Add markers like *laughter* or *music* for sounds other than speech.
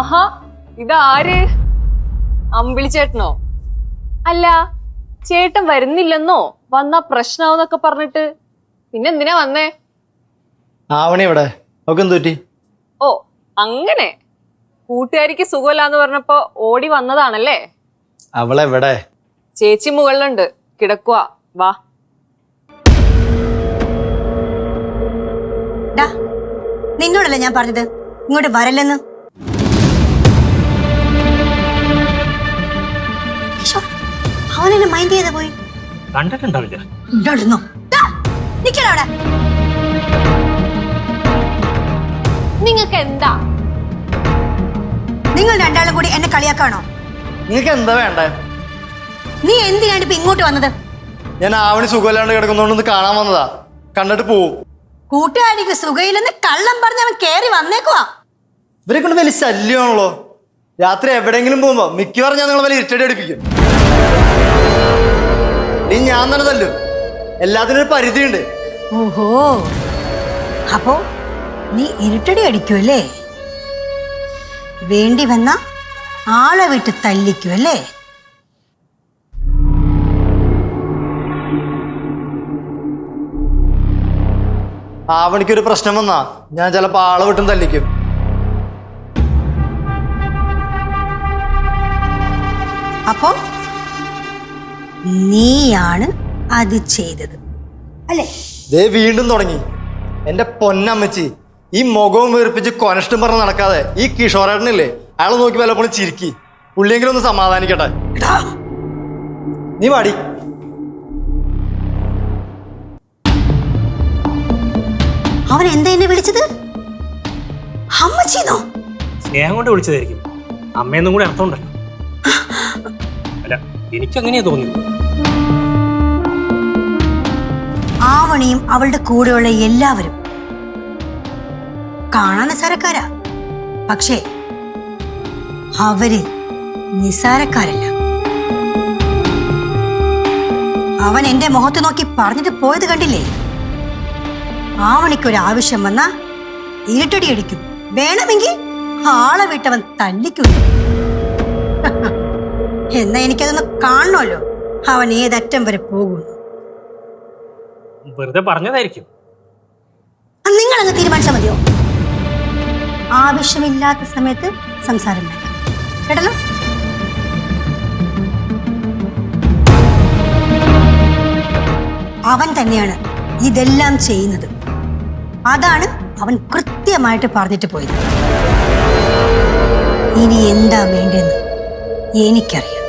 ആഹാ ഇതാര്? അമ്പിളി ചേട്ടനോ അല്ല ചേട്ടൻ വരുന്നില്ലെന്നോ? വന്ന പ്രശ്നാവെന്നൊക്കെ പറഞ്ഞിട്ട്. പിന്നെ എന്തിനാ വന്നേ? ആവണി ഇവിടെ. പറ്റി? ഓ അങ്ങനെ. കൂട്ടുകാരിക്ക് സുഖമില്ലാന്ന് പറഞ്ഞപ്പോ ഓടി വന്നതാണല്ലേ? അവളെ അവളെവിടെ? ചേച്ചി മുകളിലുണ്ട്. കിടക്കുക വാ. നിന്നോടല്ലേ ഞാൻ പറഞ്ഞത്? ഇങ്ങോട്ട് വരല്ലെന്ന്? അവനെന്നെ മൈൻഡ് ചെയ്ത് പോയി. കണ്ടിട്ടുണ്ടാവില്ല. അവിടെ. നിങ്ങക്ക് എന്താ നിങ്ങൾ രണ്ടാളും കൂടി എന്നെ കളിയാക്കാണോ? നിങ്ങൾക്ക് എന്താ വേണ്ടേ? നീ എന്തിനാണ് ഇപ്പൊ ഇങ്ങോട്ട് വന്നത്? ഞാൻ ആവണി സുഖമില്ലാണ്ട് കിടക്കുന്നോണ്ട് കാണാൻ വന്നതാ. കണ്ടിട്ട് പോവും. കൂട്ടുകാരിക്ക് സുഖയില്ലെന്ന് കള്ളം പറഞ്ഞ് അവൻ കേറി വന്നേക്കുവാ. ഇവരെ കൊണ്ട് വലിയ ശല്യമാണല്ലോ. രാത്രി എവിടെയെങ്കിലും പോകുമ്പോ മിക്കവാറും ഞാൻ നിങ്ങളെ വലിയ ഇരട്ടടി അടിപ്പിക്കും. നീ ഞാൻ തന്നെ തല്ലും. എല്ലാത്തിനും ഒരു പരിധിയുണ്ട്. ഓഹോ. അപ്പോ നീ ഇരുട്ടടി അടിക്കുമല്ലേ വേണ്ടി വന്ന ആളെ വിട്ട് തല്ലിക്കുമല്ലേ ആവണിക്കൊരു പ്രശ്നം വന്നാ ഞാൻ ചിലപ്പോ ആളെ വിട്ടും തല്ലിക്കും. അപ്പോ നീയാണ് അത് ചെയ്തത്. അല്ലേ? ദേ വീണ്ടും തുടങ്ങി. എന്റെ പൊന്നമ്മച്ചി ഈ മുഖവും വീർപ്പിച്ച് കൊനഷ്ടം പറഞ്ഞ് നടക്കാതെ ഈ കിഷോറേട്ടനില്ലേ അയാളെ നോക്കി വല്ലപ്പോഴും ചിരിക്കി. പുള്ളിയെങ്കിലും ഒന്ന് സമാധാനിക്കട്ടെ. നീ പാടി അവൻ എന്താ എന്നെ വിളിച്ചത്? അമ്മച്ചീന്നോ? സ്നേഹം കൊണ്ട് വിളിച്ചതായിരിക്കും. അമ്മയെന്നും കൂടി അർത്ഥമുണ്ടല്ലോ. അല്ല എനിക്കങ്ങനെയാ തോന്നിയത്. ആവണിയും അവളുടെ കൂടെയുള്ള എല്ലാവരും. കാണാൻ നിസാരക്കാരാ. പക്ഷേ അവർ നിസാരക്കാരല്ല. അവൻ എന്റെ മുഖത്ത് നോക്കി പറഞ്ഞിട്ട് പോയത് കണ്ടില്ലേ? ആവണിക്കൊരു ആവശ്യം വന്ന ഇരുട്ടടി അടിക്കും. വേണമെങ്കിൽ ആളെ വിട്ടവൻ തല്ലിക്കും *laughs* എന്നാ എനിക്കതൊന്ന് കാണണമല്ലോ. അവൻ ഏതറ്റം വരെ പോകുന്നു വെറുതെ പറഞ്ഞതായിരിക്കും. നിങ്ങൾ അങ്ങ് തീരുമാനിച്ചാൽ മതിയോ? ആവശ്യമില്ലാത്ത സമയത്ത് സംസാരം വേണ്ട. കേട്ടല്ലോ? അവൻ തന്നെയാണ് ഇതെല്ലാം ചെയ്യുന്നത്. അതാണ് അവൻ കൃത്യമായിട്ട് പറഞ്ഞിട്ട് പോയത്. ഇനി എന്താ വേണ്ടെന്ന് എനിക്കറിയാം.